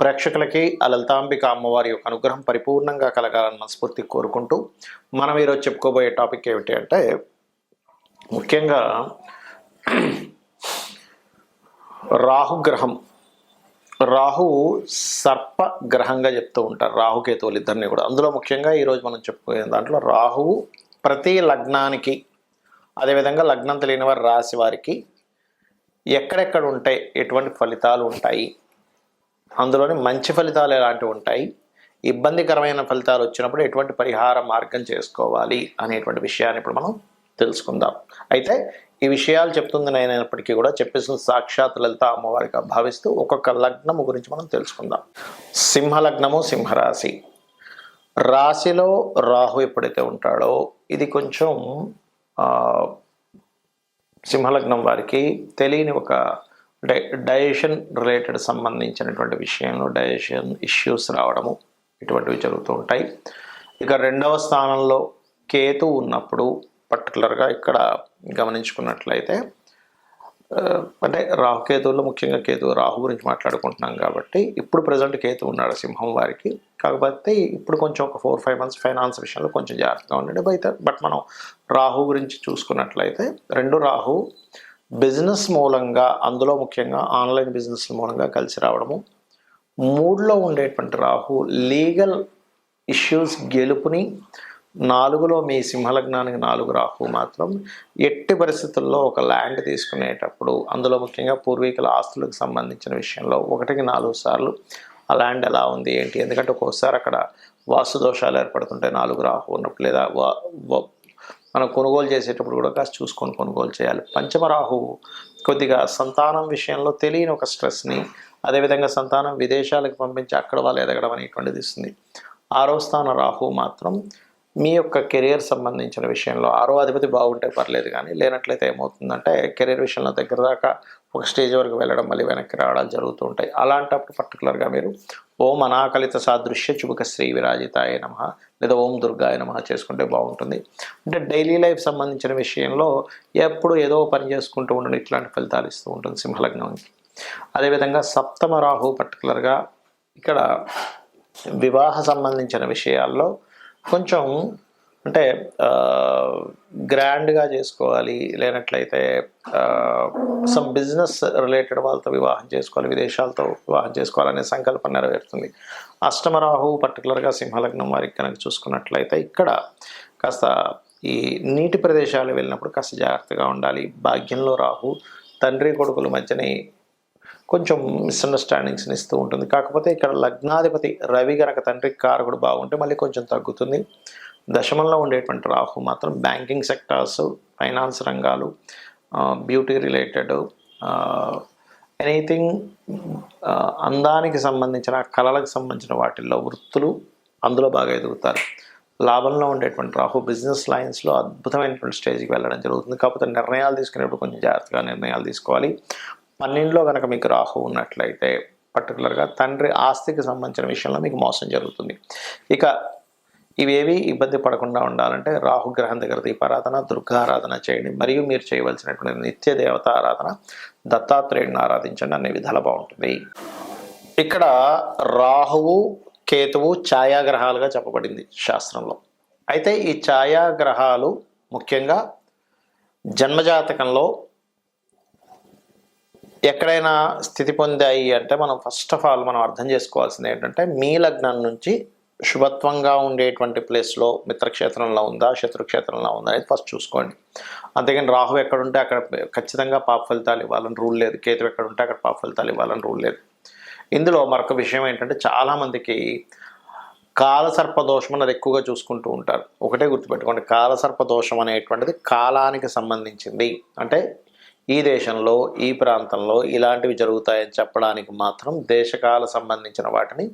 ప్రేక్షకులకి ఆ లలితాంబిక అమ్మవారి యొక్క అనుగ్రహం పరిపూర్ణంగా కలగాలని మనస్ఫూర్తి కోరుకుంటూ మనం ఈరోజు చెప్పుకోబోయే టాపిక్ ఏమిటి అంటే ముఖ్యంగా రాహుగ్రహం. రాహు సర్ప గ్రహంగా చెప్తూ ఉంటారు రాహుకేతువులు ఇద్దరిని కూడా. అందులో ముఖ్యంగా ఈరోజు మనం చెప్పుకునే దాంట్లో రాహువు ప్రతి లగ్నానికి అదేవిధంగా లగ్నం తెలియని వారి రాశి వారికి ఎక్కడెక్కడ ఉంటాయి ఎటువంటి ఫలితాలు ఉంటాయి అందులోని మంచి ఫలితాలు ఎలాంటివి ఉంటాయి? ఇబ్బందికరమైన ఫలితాలు వచ్చినప్పుడు ఎటువంటి పరిహార మార్గం చేసుకోవాలి అనేటువంటి విషయాన్ని ఇప్పుడు మనం తెలుసుకుందాం. అయితే ఈ విషయాలు చెప్తుంది నేనైనప్పటికీ కూడా చెప్పేసిన సాక్షాత్ లలిత అమ్మవారిగా భావిస్తూ ఒక్కొక్క లగ్నము గురించి మనం తెలుసుకుందాం. సింహలగ్నము సింహరాశి. రాశిలో రాహు ఎప్పుడైతే ఉంటాడో ఇది కొంచెం సింహలగ్నం వారికి తెలియని ఒక డై డైజెషన్ రిలేటెడ్ సంబంధించినటువంటి విషయంలో డైజెషన్ ఇష్యూస్ రావడము ఇటువంటివి జరుగుతూ ఉంటాయి. ఇక రెండవ స్థానంలో కేతు ఉన్నప్పుడు పర్టికులర్గా ఇక్కడ గమనించుకున్నట్లయితే అంటే రాహుకేతువులో ముఖ్యంగా కేతు రాహు గురించి మాట్లాడుకుంటున్నాం కాబట్టి ఇప్పుడు ప్రజెంట్ కేతు ఉన్నాడు సింహం వారికి. కాకపోతే ఇప్పుడు కొంచెం ఒక ఫోర్ ఫైవ్ మంత్స్ ఫైనాన్స్ విషయంలో కొంచెం జాగ్రత్తగా ఉండండి. బయట బట్ మనం రాహు గురించి చూసుకున్నట్లయితే రెండు రాహు బిజినెస్ మూలంగా అందులో ముఖ్యంగా ఆన్లైన్ బిజినెస్ మూలంగా కలిసి రావడము. మూడులో ఉండేటువంటి రాహు లీగల్ ఇష్యూస్ గెలుపుని నాలుగులో మీ సింహలగ్నానికి నాలుగు రాహు మాత్రం ఎట్టి పరిస్థితుల్లో ఒక ల్యాండ్ తీసుకునేటప్పుడు అందులో ముఖ్యంగా పూర్వీకుల ఆస్తులకు సంబంధించిన విషయంలో ఒకటికి నాలుగు సార్లు ఆ ల్యాండ్ ఎలా ఉంది ఏంటి? ఎందుకంటే ఒక్కోసారి అక్కడ వాస్తు దోషాలు ఏర్పడుతుంటాయి నాలుగు రాహు ఉన్నప్పుడు లేదా మనం కొనుగోలు చేసేటప్పుడు కూడా కాస్త చూసుకొని కొనుగోలు చేయాలి. పంచమరాహువు కొద్దిగా సంతానం విషయంలో తెలియని ఒక స్ట్రెస్ని అదేవిధంగా సంతానం విదేశాలకు పంపించి అక్కడ వాళ్ళు ఎదగడం అనేటువంటిది ఇస్తుంది. ఆరో స్థాన రాహువు మాత్రం మీ యొక్క కెరియర్ సంబంధించిన విషయంలో ఆరో అధిపతి బాగుంటే పర్లేదు కానీ లేనట్లయితే ఏమవుతుందంటే కెరీర్ విషయంలో దగ్గర దాకా ఒక స్టేజ్ వరకు వెళ్ళడం మళ్ళీ వెనక్కి రావడాలు జరుగుతూ ఉంటాయి. అలాంటప్పుడు పర్టికులర్గా మీరు ఓం అనాకలిత సాదృశ్య చుబుక శ్రీ విరాజితాయ నమ లేదా ఓం దుర్గాయ నమ చేసుకుంటే బాగుంటుంది. అంటే డైలీ లైఫ్ సంబంధించిన విషయంలో ఎప్పుడు ఏదో పని చేసుకుంటూ ఉండడం ఇట్లాంటి ఫలితాలు ఇస్తూ ఉంటుంది సింహలగ్నంకి. అదేవిధంగా సప్తమ రాహు పర్టికులర్గా ఇక్కడ వివాహ సంబంధించిన విషయాల్లో కొంచెం అంటే గ్రాండ్గా చేసుకోవాలి లేనట్లయితే సమ్ బిజినెస్ రిలేటెడ్ వాళ్ళతో వివాహం చేసుకోవాలి విదేశాలతో వివాహం చేసుకోవాలనే సంకల్పం నెరవేరుతుంది. అష్టమరాహు పర్టికులర్గా సింహలగ్నం వారికి కనుక చూసుకున్నట్లయితే ఇక్కడ కాస్త ఈ నీటి ప్రదేశాలు వెళ్ళినప్పుడు కాస్త జాగ్రత్తగా ఉండాలి. భాగ్యంలో రాహు తండ్రి కొడుకుల మధ్యనే కొంచెం మిస్అండర్స్టాండింగ్స్ని ఇస్తూ ఉంటుంది. కాకపోతే ఇక్కడ లగ్నాధిపతి రవి గనక తండ్రికి కారకుడు బాగుంటే మళ్ళీ కొంచెం తగ్గుతుంది. దశమంలో ఉండేటువంటి రాహు మాత్రం బ్యాంకింగ్ సెక్టార్స్ ఫైనాన్స్ రంగాలు బ్యూటీ రిలేటెడ్ ఎనీథింగ్ అందానికి సంబంధించిన కళలకు సంబంధించిన వాటిల్లో వృత్తులు అందులో బాగా ఎదుగుతారు. లాభంలో ఉండేటువంటి రాహు బిజినెస్ లైన్స్లో అద్భుతమైనటువంటి స్టేజ్కి వెళ్ళడం జరుగుతుంది. కాకపోతే నిర్ణయాలు తీసుకునేప్పుడు కొంచెం జాగ్రత్తగా నిర్ణయాలు తీసుకోవాలి. పన్నెండులో కనుక మీకు రాహు ఉన్నట్లయితే పర్టికులర్గా తండ్రి ఆస్తికి సంబంధించిన విషయంలో మీకు మోసం జరుగుతుంది. ఇక ఇవేవి ఇబ్బంది పడకుండా ఉండాలంటే రాహుగ్రహం దగ్గర దీపారాధన దుర్గారాధన చేయండి. మరియు మీరు చేయవలసినటువంటి నిత్య దేవత ఆరాధన దత్తాత్రేయుడిని ఆరాధించండి అనే విధాలు బాగుంటుంది. ఇక్కడ రాహువు కేతువు ఛాయాగ్రహాలుగా చెప్పబడింది శాస్త్రంలో. అయితే ఈ ఛాయాగ్రహాలు ముఖ్యంగా జన్మజాతకంలో ఎక్కడైనా స్థితి పొందాయి అంటే మనం ఫస్ట్ ఆఫ్ ఆల్ మనం అర్థం చేసుకోవాల్సింది ఏంటంటే మీ లగ్నం నుంచి శుభత్వంగా ఉండేటువంటి ప్లేస్లో మిత్రక్షేత్రంలో ఉందా శత్రుక్షేత్రంలో ఉందా అనేది ఫస్ట్ చూసుకోండి. అంతేగాని రాహు ఎక్కడుంటే అక్కడ ఖచ్చితంగా పాప ఫలితాలు ఇవ్వాలని రూల్ లేదు. కేతు ఎక్కడుంటే అక్కడ పాప ఫలితాలు ఇవ్వాలని రూల్ లేదు. ఇందులో మరొక విషయం ఏంటంటే చాలామందికి కాలసర్ప దోషం అన్నది ఎక్కువగా చూసుకుంటూ ఉంటారు. ఒకటే గుర్తుపెట్టుకోండి కాలసర్ప దోషం అనేటువంటిది కాలానికి సంబంధించింది. అంటే ఈ దేశంలో ఈ ప్రాంతంలో ఇలాంటివి జరుగుతాయని చెప్పడానికి మాత్రం దేశకాల సంబంధించిన వాటిని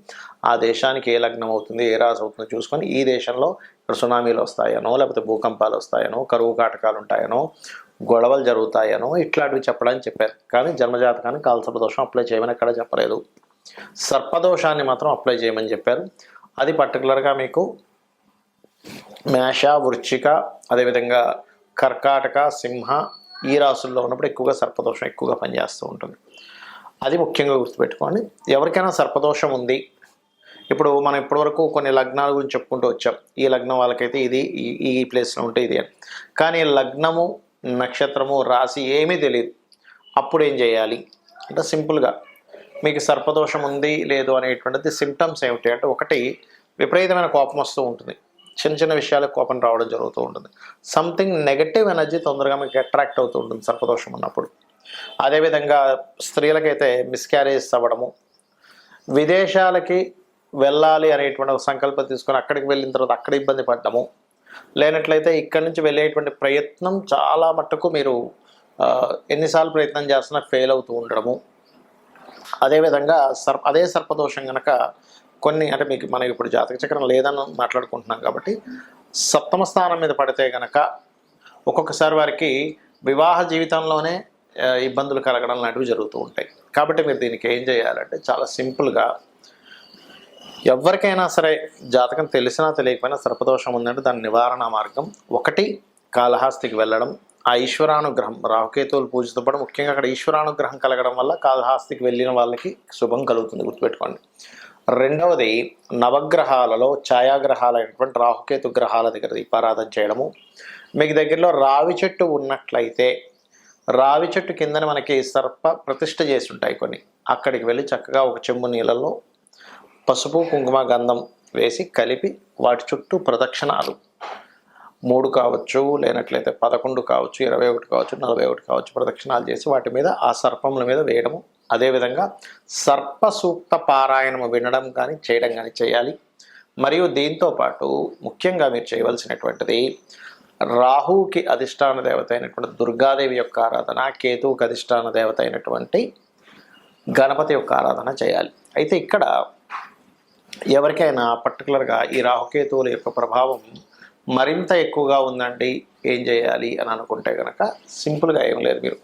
ఆ దేశానికి ఏ లగ్నం అవుతుంది ఏ రాశి అవుతుందో చూసుకొని ఈ దేశంలో ఇక్కడ సునామీలు వస్తాయనో లేకపోతే భూకంపాలు వస్తాయనో కరువు కాటకాలు ఉంటాయనో గొడవలు జరుగుతాయనో ఇట్లాంటివి చెప్పడానికి చెప్పారు. కానీ జన్మజాతకాన్ని కాలసర్పదోషం అప్లై చేయమని ఎక్కడ చెప్పలేదు. సర్పదోషాన్ని మాత్రం అప్లై చేయమని చెప్పారు. అది పర్టికులర్గా మీకు మేష వృచ్చిక అదేవిధంగా కర్కాటక సింహ ఈ రాసుల్లో ఉన్నప్పుడు ఎక్కువగా సర్పదోషం ఎక్కువగా పనిచేస్తూ ఉంటుంది. అది ముఖ్యంగా గుర్తుపెట్టుకోండి. ఎవరికైనా సర్పదోషం ఉంది. ఇప్పుడు మనం ఇప్పటివరకు కొన్ని లగ్నాల గురించి చెప్పుకుంటూ వచ్చాం. ఈ లగ్నం వాళ్ళకైతే ఇది ఈ- ఈ ప్లేస్లో ఉంటే ఇది అని. కానీ లగ్నము నక్షత్రము రాశి ఏమీ తెలియదు అప్పుడు ఏం చేయాలి? అంటే సింపుల్గా మీకు సర్పదోషం ఉంది లేదు అనేటువంటిది సిమ్టమ్స్ ఏమిటి అంటే ఒకటి విపరీతమైన కోపం వస్తూ ఉంటుంది. చిన్న చిన్న విషయాలకు కోపం రావడం జరుగుతూ ఉంటుంది. సంథింగ్ నెగటివ్ ఎనర్జీ తొందరగా మీకు అట్రాక్ట్ అవుతూ ఉంటుంది సర్పదోషం ఉన్నప్పుడు. అదేవిధంగా స్త్రీలకైతే మిస్క్యారేజ్ అవ్వడము. విదేశాలకి వెళ్ళాలి అనేటువంటి ఒక సంకల్పం తీసుకొని అక్కడికి వెళ్ళిన తర్వాత అక్కడ ఇబ్బంది పడ్డము. లేనట్లయితే ఇక్కడి నుంచి వెళ్ళేటువంటి ప్రయత్నం చాలా మట్టుకు మీరు ఎన్నిసార్లు ప్రయత్నం చేస్తున్నా ఫెయిల్ అవుతూ ఉండడము. అదేవిధంగా సర్ప అదే సర్పదోషం కనుక కొన్ని అంటే మీకు మనకి ఇప్పుడు జాతక చక్రం లేదని మాట్లాడుకుంటున్నాం కాబట్టి సప్తమ స్థానం మీద పడితే కనుక ఒక్కొక్కసారి వారికి వివాహ జీవితంలోనే ఇబ్బందులు కలగడం లాంటివి జరుగుతూ ఉంటాయి. కాబట్టి మీరు దీనికి ఏం చేయాలంటే చాలా సింపుల్గా ఎవరికైనా సరే జాతకం తెలిసినా తెలియకపోయినా సర్పదోషం ఉందంటే దాని నివారణ మార్గం. ఒకటి కాళహస్తికి వెళ్ళడం. ఆ ఈశ్వరానుగ్రహం రాహుకేతువులు పూజతో పాటు ముఖ్యంగా అక్కడ ఈశ్వరానుగ్రహం కలగడం వల్ల కాళహస్తికి వెళ్ళిన వాళ్ళకి శుభం కలుగుతుంది. గుర్తుపెట్టుకోండి. రెండవది నవగ్రహాలలో ఛాయాగ్రహాలైనటువంటి రాహుకేతు గ్రహాల దగ్గర దీపారాధన చేయడము. మీకు దగ్గరలో రావి చెట్టు ఉన్నట్లయితే రావి చెట్టు కిందన మనకి సర్ప ప్రతిష్ట చేసి ఉంటాయి కొన్ని. అక్కడికి వెళ్ళి చక్కగా ఒక చెంబు నీళ్ళలో పసుపు కుంకుమ గంధం వేసి కలిపి వాటి చుట్టూ ప్రదక్షిణాలు. మూడు కావచ్చు లేనట్లయితే పదకొండు కావచ్చు ఇరవై ఒకటి కావచ్చు నలభై ఒకటి కావచ్చు ప్రదక్షిణాలు చేసి వాటి మీద ఆ సర్పముల మీద వేయడము. అదేవిధంగా సర్పసూక్త పారాయణము వినడం కానీ చేయడం కానీ చేయాలి. మరియు దీంతోపాటు ముఖ్యంగా మీరు చేయవలసినటువంటిది రాహుకి అధిష్టాన దేవత అయినటువంటి దుర్గాదేవి యొక్క ఆరాధన కేతువుకి అధిష్టాన దేవత అయినటువంటి గణపతి యొక్క ఆరాధన చేయాలి. అయితే ఇక్కడ ఎవరికైనా పర్టికులర్గా ఈ రాహుకేతువుల యొక్క ప్రభావం మరింత ఎక్కువగా ఉందండి ఏం చేయాలి అని అనుకుంటే కనుక సింపుల్గా ఏం లేదు మీరు.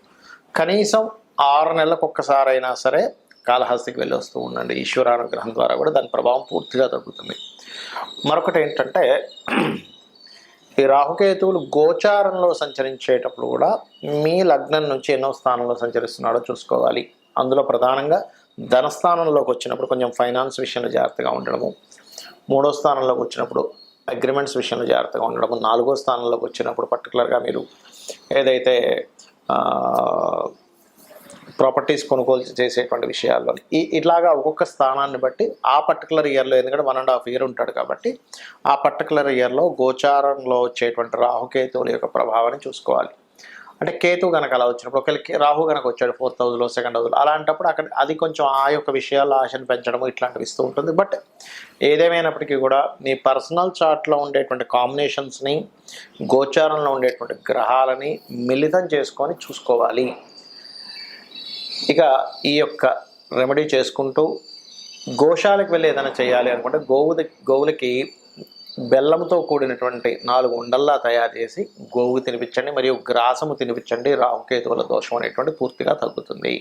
కనీసం ఆరు నెలలకు ఒక్కసారైనా సరే కాళహస్తికి వెళ్ళి వస్తూ ఉండండి. ఈశ్వరానుగ్రహం ద్వారా కూడా దాని ప్రభావం పూర్తిగా తగ్గుతుంది. మరొకటి ఏంటంటే ఈ రాహుకేతువులు గోచారంలో సంచరించేటప్పుడు కూడా మీ లగ్నం నుంచి ఎన్నో స్థానంలో సంచరిస్తున్నాడో చూసుకోవాలి. అందులో ప్రధానంగా ధనస్థానంలోకి వచ్చినప్పుడు కొంచెం ఫైనాన్స్ విషయంలో జాగ్రత్తగా ఉండడము మూడో స్థానంలోకి వచ్చినప్పుడు అగ్రిమెంట్స్ విషయంలో జాగ్రత్తగా ఉండడము నాలుగో స్థానంలోకి వచ్చినప్పుడు పర్టికులర్గా మీరు ఏదైతే ప్రాపర్టీస్ కొనుగోలు చేసేటువంటి విషయాల్లో. ఈ ఇలాగా ఒక్కొక్క స్థానాన్ని బట్టి ఆ పర్టికులర్ ఇయర్లో ఎందుకంటే వన్ అండ్ హాఫ్ ఇయర్ ఉంటాడు కాబట్టి ఆ పర్టికులర్ ఇయర్లో గోచారంలో వచ్చేటువంటి రాహుకేతువుల యొక్క ప్రభావాన్ని చూసుకోవాలి. అంటే కేతు కనుక అలా వచ్చినప్పుడు ఒకవేళ రాహు కనుక వచ్చాడు ఫోర్త్ హౌస్లో సెకండ్ హౌస్లో అలాంటప్పుడు అక్కడ అది కొంచెం ఆ యొక్క విషయాల్లో ఆశను పెంచడం ఇట్లాంటివి ఇస్తూ ఉంటుంది. బట్ ఏదేమైనప్పటికీ కూడా మీ పర్సనల్ చార్ట్లో ఉండేటువంటి కాంబినేషన్స్ని గోచారంలో ఉండేటువంటి గ్రహాలని మిళితం చేసుకొని చూసుకోవాలి. ఇక ఈ యొక్క రెమెడీ చేసుకుంటూ గోశాలకు వెళ్ళి ఏదైనా చేయాలి అనుకుంటే గోవు గోవులకి బెల్లంతో కూడినటువంటి నాలుగు ఉండల్లా తయారు చేసి గోవు తినిపించండి మరియు గ్రాసము తినిపించండి రాహుకేతువుల దోషం అనేటువంటి పూర్తిగా తగ్గుతుంది.